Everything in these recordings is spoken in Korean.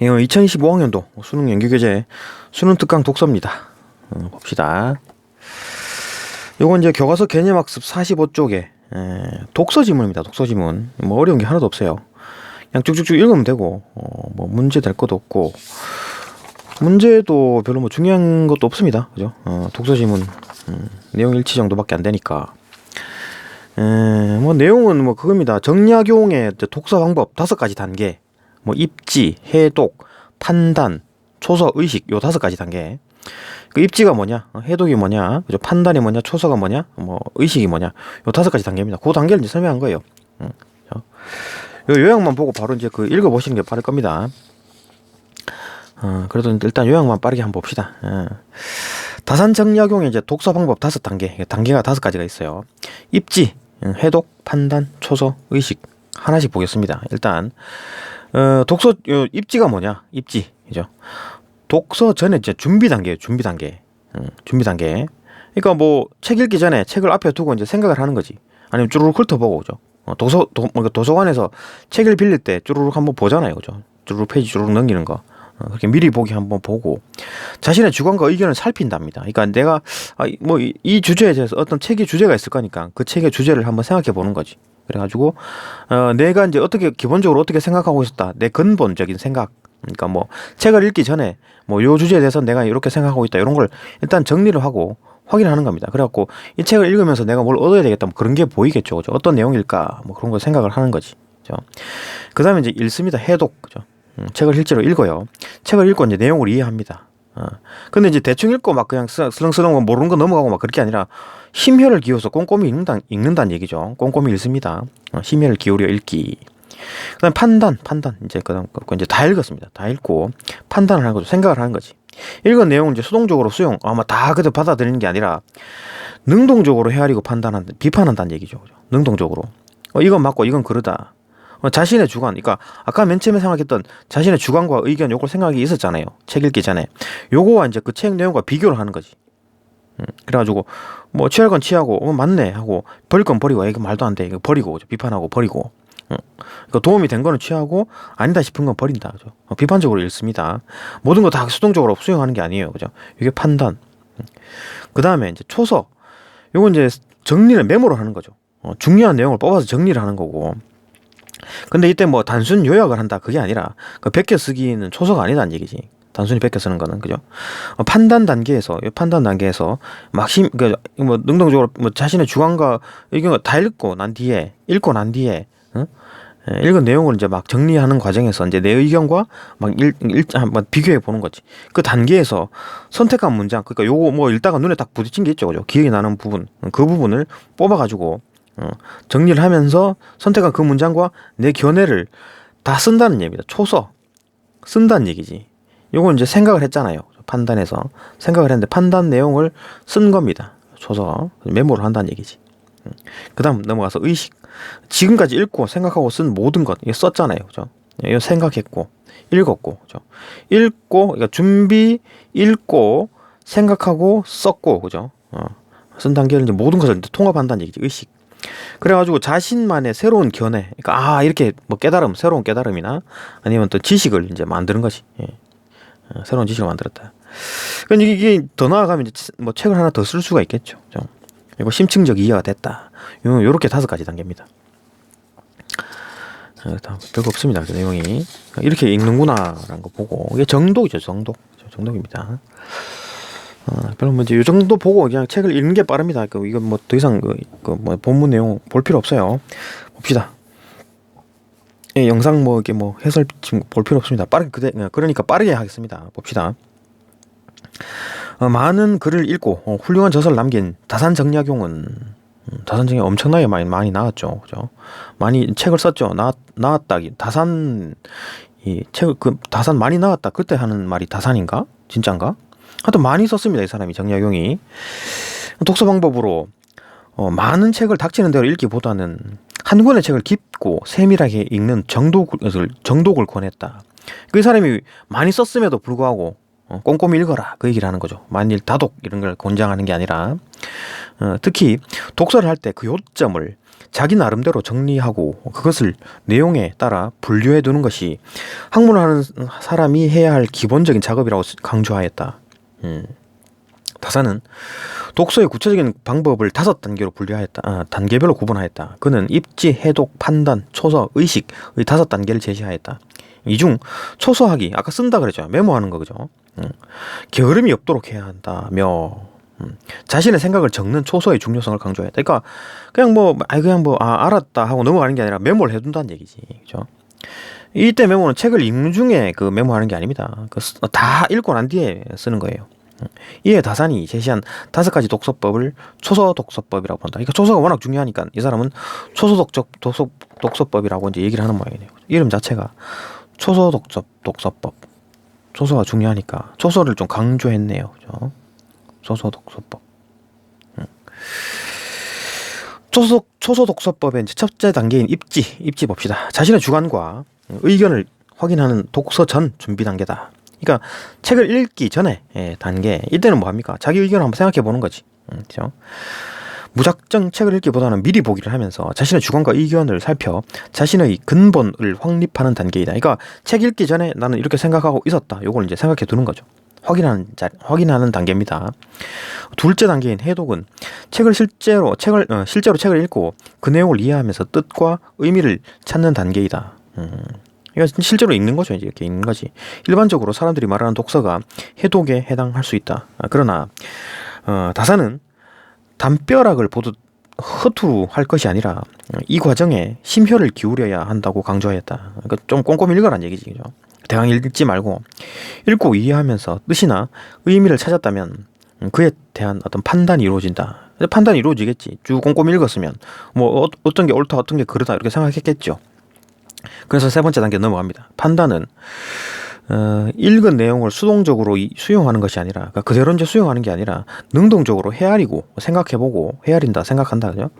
예, 2025학년도 수능 연기교재 수능 특강 독서입니다. 어, 봅시다. 요건 이제 교과서 개념학습 45쪽에 에, 독서 지문입니다. 독서 지문. 뭐 어려운 게 하나도 없어요. 그냥 쭉쭉쭉 읽으면 되고 어, 뭐 문제 될 것도 없고 문제도 별로 뭐 중요한 것도 없습니다. 그죠? 어, 독서 지문 음, 내용 일치 정도밖에 안 되니까. 에, 뭐 내용은 뭐 그겁니다. 정약용의 독서 방법 다섯 가지 단계. 뭐 입지, 해독, 판단, 초서, 의식 요 다섯 가지 단계. 그 입지가 뭐냐, 어, 해독이 뭐냐, 그죠? 판단이 뭐냐, 초서가 뭐냐, 뭐 의식이 뭐냐, 요 다섯 가지 단계입니다. 그 단계를 이제 설명한 거예요. 음, 요 요약만 보고 바로 이제 그 읽어 보시는 게 빠를 겁니다. 어, 그래도 일단 요약만 빠르게 한번 봅시다. 어. 다산 정약용의 이제 독서 방법 다섯 단계, 단계가 다섯 가지가 있어요. 입지, 음, 해독, 판단, 초서, 의식 하나씩 보겠습니다. 일단 어, 독서 요, 입지가 뭐냐? 입지, 그죠? 독서 전에 이제 준비 단계예요. 준비 단계, 음, 준비 단계. 그러니까 뭐 책 읽기 전에 책을 앞에 두고 이제 생각을 하는 거지. 아니면 쭈루룩 훑어보고 그죠? 어, 도서 도, 뭐 도서관에서 책을 빌릴 때 쭈루룩 한번 보잖아요, 그죠? 쭈루룩 페이지 쭈루룩 넘기는 거. 어, 그렇게 미리 보기 한번 보고 자신의 주관과 의견을 살핀답니다. 그러니까 내가 아, 뭐이 이 주제에 대해서 어떤 책의 주제가 있을 거니까 그 책의 주제를 한번 생각해 보는 거지. 그래가지고 어, 내가 이제 어떻게 기본적으로 어떻게 생각하고 있었다. 내 근본적인 생각. 그러니까 뭐 책을 읽기 전에 뭐 요 주제에 대해서 내가 이렇게 생각하고 있다. 이런 걸 일단 정리를 하고 확인하는 겁니다. 그래갖고 이 책을 읽으면서 내가 뭘 얻어야 되겠다. 뭐 그런 게 보이겠죠. 그죠? 어떤 내용일까? 뭐 그런 걸 생각을 하는 거지. 그죠? 그 다음에 이제 읽습니다. 해독. 그죠? 음, 책을 실제로 읽어요. 책을 읽고 이제 내용을 이해합니다. 어. 근데 이제 대충 읽고 막 그냥 쓰- 슬렁슬렁 모르는 거 넘어가고 막 그렇게 아니라 심혈을 기울여서 꼼꼼히 읽는다, 읽는다는 얘기죠. 꼼꼼히 읽습니다. 어, 심혈을 기울여 읽기. 그다음 판단, 판단 이제 그다음 거 이제 다 읽었습니다. 다 읽고 판단을 하는 거죠. 생각을 하는 거지. 읽은 내용을 이제 수동적으로 수용, 아마 다 그대로 받아들이는 게 아니라 능동적으로 헤아리고 판단한다, 비판한다는 얘기죠. 그죠? 능동적으로. 어, 이건 맞고 이건 그러다. 어, 자신의 주관, 그러니까 아까 맨 처음에 생각했던 자신의 주관과 의견 요걸 생각이 있었잖아요. 책 읽기 전에. 요거와 이제 그 책 내용과 비교를 하는 거지. 음, 그래가지고 뭐 취할 건 취하고 어 맞네 하고 버릴 건 버리고 이거 말도 안 돼 이거 버리고? 비판하고 버리고 어. 그러니까 도움이 된 거는 취하고 아니다 싶은 건 버린다 그죠? 어, 비판적으로 읽습니다 모든 거 다 수동적으로 수용하는 게 아니에요 그죠? 이게 판단 그 다음에 이제 초서 요건 이제 정리를 메모로 하는 거죠 어, 중요한 내용을 뽑아서 정리를 하는 거고 근데 이때 뭐 단순 요약을 한다 그게 아니라 그 베껴 쓰기는 초서가 아니다는 얘기지 단순히 베껴 쓰는 거는 그죠 어, 판단 단계에서 이 판단 단계에서 막심 그뭐 능동적으로 뭐 자신의 주관과 의견을 다 읽고 난 뒤에 읽고 난 뒤에 어? 예, 읽은 내용을 이제 막 정리하는 과정에서 이제 내 의견과 막 일, 일, 한번 비교해 보는 거지. 그 단계에서 선택한 문장, 그러니까 요거 뭐 읽다가 눈에 딱 부딪힌 게 있죠, 그죠? 기억이 나는 부분, 그 부분을 뽑아가지고 어, 정리를 하면서 선택한 그 문장과 내 견해를 다 쓴다는 얘기입니다. 초서 쓴다는 얘기지. 요건 이제 생각을 했잖아요. 판단해서 생각을 했는데 판단 내용을 쓴 겁니다. 초서 메모를 한다는 얘기지. 그 다음 넘어가서 의식. 지금까지 읽고 생각하고 쓴 모든 것, 이거 썼잖아요. 그죠? 이거 생각했고, 읽었고, 그죠? 읽고, 그러니까 준비, 읽고, 생각하고, 썼고, 그죠? 어. 쓴 단계를 이제 모든 것을 이제 통합한다는 얘기지, 의식. 그래가지고 자신만의 새로운 견해, 그러니까 아, 이렇게 뭐 깨달음, 새로운 깨달음이나 아니면 또 지식을 이제 만드는 거지. 예. 어, 새로운 지식을 만들었다. 그러니까 이게 더 나아가면 이제 치- 뭐 책을 하나 더 쓸 수가 있겠죠. 그죠? 그리고 심층적 이해가 됐다. 요, 요렇게 다섯 가지 단계입니다. 어, 다 별거 없습니다. 그 내용이 이렇게 읽는구나라는 거 보고 이게 정독이죠. 정독. 정독입니다. 어, 별로 뭐 이제 요 정도 보고 그냥 책을 읽는 게 빠릅니다. 그 이건 뭐 더 이상 그, 그 뭐 본문 내용 볼 필요 없어요. 봅시다. 예, 영상 뭐 이게 뭐 해설 지금 볼 필요 없습니다. 빠르게 그대 그러니까 빠르게 하겠습니다. 봅시다. 어, 많은 글을 읽고 어, 훌륭한 저서를 남긴 다산 정약용은 음, 다산 정약 엄청나게 많이 많이 나왔죠, 그죠? 많이 책을 썼죠. 나 나왔다. 다산 이 책을 그 다산 많이 나왔다. 그때 하는 말이 다산인가? 진짠가? 하여튼 많이 썼습니다. 이 사람이 정약용이 독서 방법으로 어, 많은 책을 닥치는 대로 읽기보다는 한 권의 책을 깊고 세밀하게 읽는 정독을 정독을 권했다. 그 사람이 많이 썼음에도 불구하고 어, 꼼꼼히 읽어라 그 얘기를 하는 거죠. 만일 다독 이런 걸 권장하는 게 아니라 어, 특히 독서를 할 때 그 요점을 자기 나름대로 정리하고 그것을 내용에 따라 분류해 두는 것이 학문을 하는 사람이 해야 할 기본적인 작업이라고 강조하였다. 음. 다사는 독서의 구체적인 방법을 다섯 단계로 분류하였다. 아, 단계별로 구분하였다. 그는 입지, 해독, 판단, 초서, 의식의 다섯 단계를 제시하였다. 이 중 초서하기 아까 쓴다 그랬죠. 메모하는 거 그죠. 음. 게으름이 없도록 해야 한다며 음. 자신의 생각을 적는 초서의 중요성을 강조했다. 그러니까 그냥 뭐 아 그냥 뭐 아, 알았다 하고 넘어가는 게 아니라 메모를 해둔다는 얘기지. 그죠. 이때 메모는 책을 읽는 중에 그 메모하는 게 아닙니다. 그 다 읽고 난 뒤에 쓰는 거예요. 이에 다산이 제시한 다섯 가지 독서법을 초서 독서법이라고 본다. 그러니까 초서가 워낙 중요하니까 이 사람은 초서 독서 독서 독서법이라고 이제 얘기를 하는 모양이네요. 이름 자체가 초서 독서 독서법. 초서가 중요하니까 초서를 좀 강조했네요. 그죠? 초서 독서법. 음. 초서 초서 독서법의 첫째 단계인 입지 입지 봅시다. 자신의 주관과 의견을 확인하는 독서 전 준비 단계다. 그러니까 책을 읽기 전에 예, 단계 이때는 뭐 합니까? 자기 의견을 한번 생각해 보는 거지. 음, 그죠? 무작정 책을 읽기보다는 미리 보기를 하면서 자신의 주관과 의견을 살펴 자신의 근본을 확립하는 단계이다. 그러니까 책 읽기 전에 나는 이렇게 생각하고 있었다. 요걸 이제 생각해 두는 거죠. 확인하는 자, 확인하는 단계입니다. 둘째 단계인 해독은 책을 실제로 책을 어, 실제로 책을 읽고 그 내용을 이해하면서 뜻과 의미를 찾는 단계이다. 음. 그러니까 실제로 읽는 거죠. 이제 이렇게 읽는 거지. 일반적으로 사람들이 말하는 독서가 해독에 해당할 수 있다. 아, 그러나 어, 다사는 담벼락을 보듯 허투루 할 것이 아니라 이 과정에 심혈을 기울여야 한다고 강조하였다. 그러니까 좀 꼼꼼히 읽어란 얘기지, 그죠? 대강 읽지 말고 읽고 이해하면서 뜻이나 의미를 찾았다면 그에 대한 어떤 판단이 이루어진다. 판단이 이루어지겠지. 쭉 꼼꼼히 읽었으면 뭐 어, 어떤 게 옳다, 어떤 게 그르다 이렇게 생각했겠죠. 그래서 세 번째 단계 넘어갑니다. 판단은 어, 읽은 내용을 수동적으로 수용하는 것이 아니라 그러니까 그대로 이제 수용하는 게 아니라 능동적으로 헤아리고 생각해보고 헤아린다 생각한다 그죠?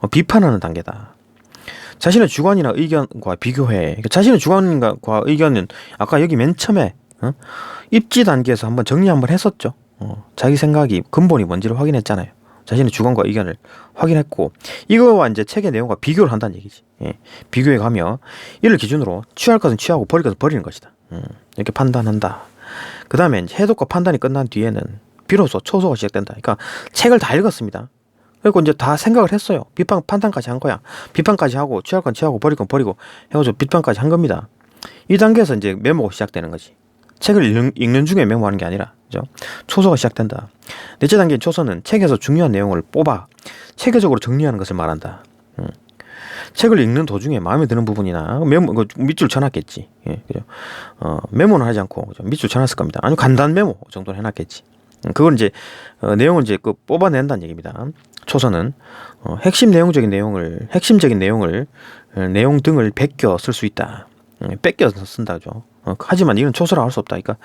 어, 비판하는 단계다. 자신의 주관이나 의견과 비교해 그러니까 자신의 주관과 의견은 아까 여기 맨 처음에 어? 입지 단계에서 한번 정리 한번 했었죠. 어, 자기 생각이 근본이 뭔지를 확인했잖아요. 자신의 주관과 의견을 확인했고 이거와 이제 책의 내용과 비교를 한다는 얘기지. 예, 비교해 가며 이를 기준으로 취할 것은 취하고 버릴 것은 버리는 것이다. 음, 이렇게 판단한다. 그 다음에 해독과 판단이 끝난 뒤에는 비로소 초소가 시작된다. 그러니까 책을 다 읽었습니다. 그리고 이제 다 생각을 했어요. 비판, 판단까지 한 거야. 비판까지 하고 취할 건 취하고 버릴 건 버리고 해가지고 비판까지 한 겁니다. 이 단계에서 이제 메모가 시작되는 거지. 책을 읽는, 읽는 중에 메모하는 게 아니라 그죠? 초소가 시작된다. 넷째 단계인 초서는 책에서 중요한 내용을 뽑아 체계적으로 정리하는 것을 말한다. 음. 책을 읽는 도중에 마음에 드는 부분이나 메모 그 밑줄 쳐놨겠지. 예, 그죠? 어, 메모는 하지 않고 그죠? 밑줄 쳐놨을 겁니다. 아니 간단 메모 정도는 해놨겠지. 음, 그걸 이제 어, 내용을 이제 그 뽑아낸다는 얘기입니다. 초서는 어, 핵심 내용적인 내용을 핵심적인 내용을 어, 내용 등을 베껴 쓸 수 있다. 음, 뺏겨서 쓴다죠. 어, 하지만 이건 초서라 할 수 없다. 그러니까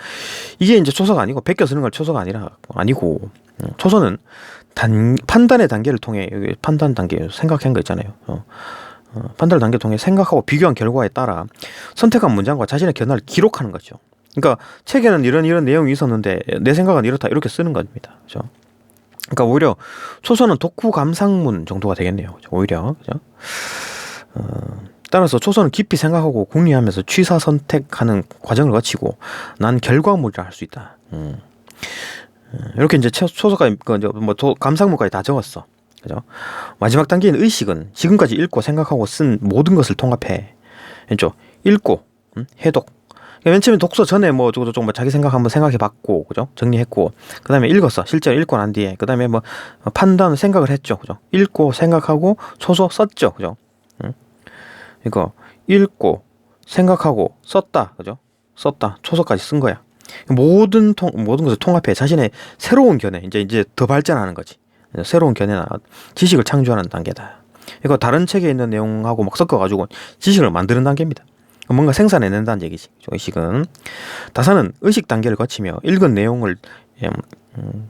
이게 이제 초서가 아니고 베껴 쓰는 걸 초서가 아니라 아니고 음, 초서는 단 판단의 단계를 통해 여기 판단 단계 생각한 거 있잖아요. 어, 어, 판단 단계 통해 생각하고 비교한 결과에 따라 선택한 문장과 자신의 견해를 기록하는 거죠. 그러니까 책에는 이런 이런 내용이 있었는데 내 생각은 이렇다 이렇게 쓰는 겁니다. 그죠? 그러니까 오히려 초서는 독후 감상문 정도가 되겠네요. 그죠? 오히려 그죠? 어, 따라서 초선은 깊이 생각하고 궁리하면서 취사 선택하는 과정을 거치고 난 결과물이라 할 수 있다. 음. 음. 이렇게 이제 초서가 그뭐 감상문까지 다 적었어. 그죠? 마지막 단계인 의식은 지금까지 읽고 생각하고 쓴 모든 것을 통합해. 그죠? 읽고 음? 해독. 그러니까 맨 처음에 독서 전에 뭐 저거 저거 뭐 자기 생각 한번 생각해봤고, 그죠? 정리했고, 그 다음에 읽었어. 실제로 읽고 난 뒤에, 그 다음에 뭐 판단 생각을 했죠, 그죠? 읽고 생각하고 소소 썼죠, 그죠? 그러니까 읽고 생각하고 썼다. 그죠? 썼다. 초서까지 쓴 거야. 모든 통 모든 것을 통합해 자신의 새로운 견해 이제 이제 더 발전하는 거지. 새로운 견해나 지식을 창조하는 단계다. 이거 다른 책에 있는 내용하고 막 섞어가지고 지식을 만드는 단계입니다. 뭔가 생산해낸다는 얘기지. 의식은 다사는 의식 단계를 거치며 읽은 내용을 음,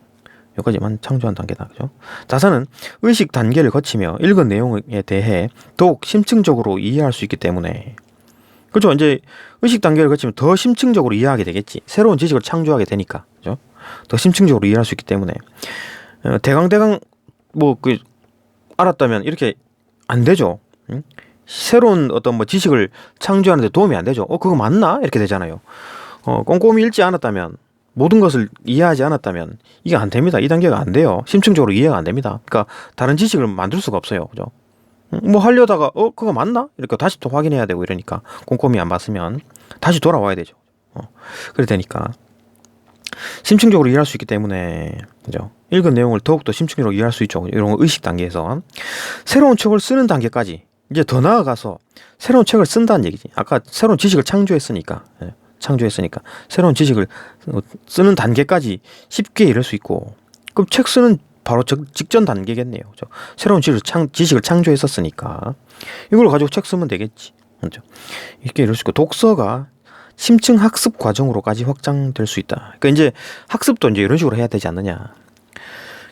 여기까지만 창조한 단계다. 그죠? 자산은 의식 단계를 거치며 읽은 내용에 대해 더욱 심층적으로 이해할 수 있기 때문에 그죠? 이제 의식 단계를 거치면 더 심층적으로 이해하게 되겠지. 새로운 지식을 창조하게 되니까. 그죠? 더 심층적으로 이해할 수 있기 때문에 어, 대강 대강 뭐 그 알았다면 이렇게 안 되죠. 응? 새로운 어떤 뭐 지식을 창조하는데 도움이 안 되죠. 어 그거 맞나 이렇게 되잖아요. 어 꼼꼼히 읽지 않았다면 모든 것을 이해하지 않았다면 이게 안 됩니다. 이 단계가 안 돼요. 심층적으로 이해가 안 됩니다. 그러니까 다른 지식을 만들 수가 없어요. 그죠? 음, 뭐 하려다가 어 그거 맞나 이렇게 다시 또 확인해야 되고 이러니까 꼼꼼히 안 봤으면 다시 돌아와야 되죠. 어 그래 되니까 심층적으로 이해할 수 있기 때문에 그죠? 읽은 내용을 더욱더 심층적으로 이해할 수 있죠. 이런 거 의식 단계에서 새로운 책을 쓰는 단계까지 이제 더 나아가서 새로운 책을 쓴다는 얘기지. 아까 새로운 지식을 창조했으니까 예, 창조했으니까 새로운 지식을 어, 쓰는 단계까지 쉽게 이룰 수 있고 그럼 책 쓰는 바로 적- 직전 단계겠네요. 그죠? 새로운 지식을, 창, 지식을 창조했었으니까 이걸 가지고 책 쓰면 되겠지. 그죠? 이렇게 이룰 수 있고 독서가 심층 학습 과정으로까지 확장될 수 있다. 그러니까 이제 학습도 이제 이런 식으로 해야 되지 않느냐.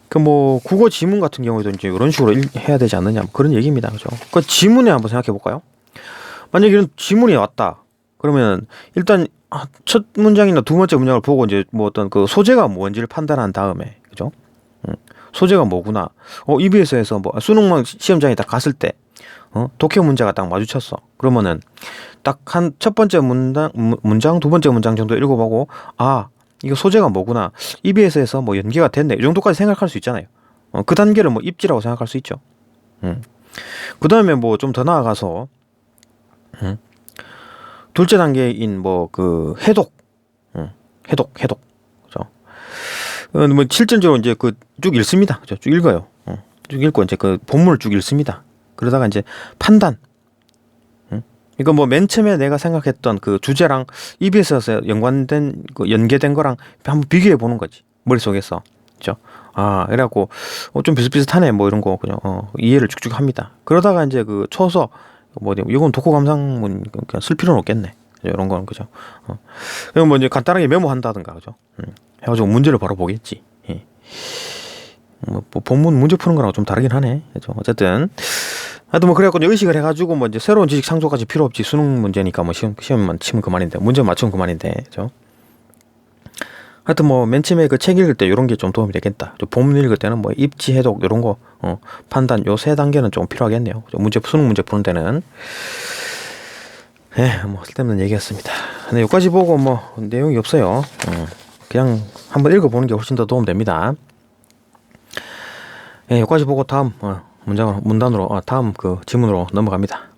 그 뭐 국어 지문 같은 경우에도 이제 이런 식으로 일- 해야 되지 않느냐 뭐 그런 얘기입니다. 그죠? 그 지문에 한번 생각해 볼까요? 만약에 이런 지문이 왔다. 그러면 일단 아, 첫 문장이나 두 번째 문장을 보고 이제 뭐 어떤 그 소재가 뭔지를 판단한 다음에 그죠? 음, 소재가 뭐구나. 어 EBS에서 뭐 수능만 시험장에 딱 갔을 때 어, 독해 문제가 딱 마주쳤어. 그러면은 딱 한 첫 번째 문장 문- 문장 두 번째 문장 정도 읽어보고 아 이거 소재가 뭐구나. EBS에서 뭐 연계가 됐네. 이 정도까지 생각할 수 있잖아요. 어, 그 단계를 뭐 입지라고 생각할 수 있죠. 음. 그 다음에 뭐 좀 더 나아가서 음. 둘째 단계인 뭐 그 해독, 음. 해독, 해독, 그죠? 어, 뭐 실전적으로 이제 그 쭉 읽습니다. 그죠? 쭉 읽어요. 어. 쭉 읽고 이제 그 본문을 쭉 읽습니다. 그러다가 이제 판단. 음? 이거 뭐 맨 처음에 내가 생각했던 그 주제랑 EBS에서 연관된 그 연계된 거랑 한번 비교해 보는 거지 머릿속에서 그죠 아 그래갖고 어, 좀 비슷비슷하네 뭐 이런 거 그냥 어, 이해를 쭉쭉 합니다 그러다가 이제 그 초서 뭐 이건 독후 감상문 그냥 쓸 필요는 없겠네? 이런 거는 그죠 어. 그럼 뭐 이제 간단하게 메모한다든가 그죠 음. 해가지고 문제를 바로 보겠지 예. 뭐, 뭐 본문 문제 푸는 거랑 좀 다르긴 하네 그죠 어쨌든 하여튼 뭐 그래갖고 의식을 해가지고 뭐 이제 새로운 지식 창조까지 필요 없지 수능 문제니까 뭐 시험 시험만 치면 그만인데 문제 맞추면 그만인데 그죠? 하여튼 뭐 맨 처음에 그 책 읽을 때 이런 게 좀 도움이 되겠다. 저 본문 읽을 때는 뭐 입지 해독 이런 거 어, 판단 요 세 단계는 좀 필요하겠네요. 문제 수능 문제 푸는 데는 예, 뭐 쓸데없는 얘기였습니다. 근데 여기까지 보고 뭐 내용이 없어요. 어, 그냥 한번 읽어보는 게 훨씬 더 도움 됩니다. 예, 여기까지 보고 다음 어, 문장으로 문단으로 아, 다음 그 지문으로 넘어갑니다.